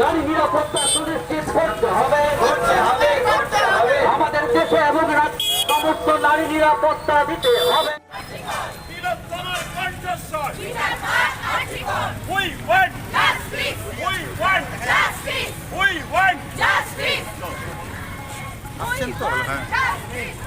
নারী নিরাপত্তা সুনিশ্চিত করতে হবে আমাদের দেশে এবং সমস্ত নারী নিরাপত্তা দিতে হবে We want justice. We want justice. We want justice. We want justice.